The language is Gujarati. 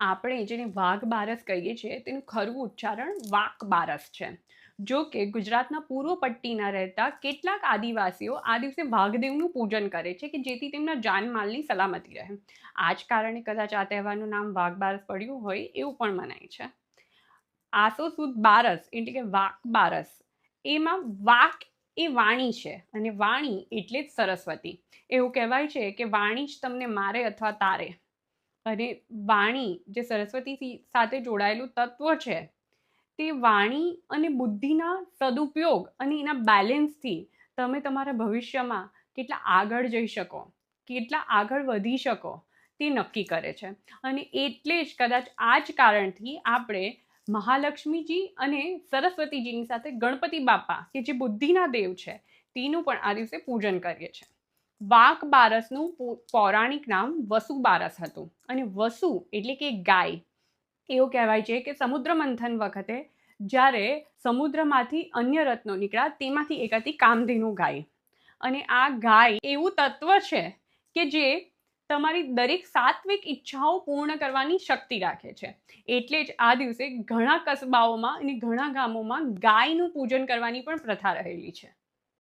આપણે જેને વાઘ બારસ કહીએ છીએ, તેનું ખરું ઉચ્ચારણ વાક બારસ છે. જો કે ગુજરાતના પૂર્વ પટ્ટીના રહેતા કેટલાક આદિવાસીઓ આ દિવસે વાઘદેવનું પૂજન કરે છે કે જેથી તેમના જાનમાલની સલામતી રહે. આ જ કારણે કદાચ આ તહેવારનું નામ વાઘ બારસ પડ્યું હોય એવું પણ મનાય છે. આસો સુદ બારસ એટલે કે વાક બારસ. એમાં વાક એ વાણી છે અને વાણી એટલે જ સરસ્વતી. એવું કહેવાય છે કે વાણી જ તમને મારે અથવા તારે. અને વાણી જે સરસ્વતી સાથે જોડાયેલું તત્વ છે, તે વાણી અને બુદ્ધિના સદુપયોગ અને એના બેલેન્સથી તમે તમારા ભવિષ્યમાં કેટલા આગળ જઈ શકો, કેટલા આગળ વધી શકો, તે નક્કી કરે છે. અને એટલે જ કદાચ આ જ કારણથી આપણે મહાલક્ષ્મીજી અને સરસ્વતીજીની સાથે ગણપતિ બાપા, કે જે બુદ્ધિના દેવ છે, તેનું પણ આ દિવસે પૂજન કરીએ છીએ. વાક બારસનું પૌરાણિક નામ વસુ બારસ હતું. અને વસુ એટલે કે ગાય, એવું કહેવાય છે કે સમુદ્ર મંથન વખતે જ્યારે સમુદ્રમાંથી અન્ય રત્નો નીકળ્યા, તેમાંથી એક હતી કામધેનુ ગાય. અને આ ગાય એવું તત્વ છે કે જે તમારી દરેક સાત્વિક ઈચ્છાઓ પૂર્ણ કરવાની શક્તિ રાખે છે. એટલે જ આ દિવસે ઘણા કસબાઓમાં અને ઘણા ગામોમાં ગાયનું પૂજન કરવાની પણ પ્રથા રહેલી છે.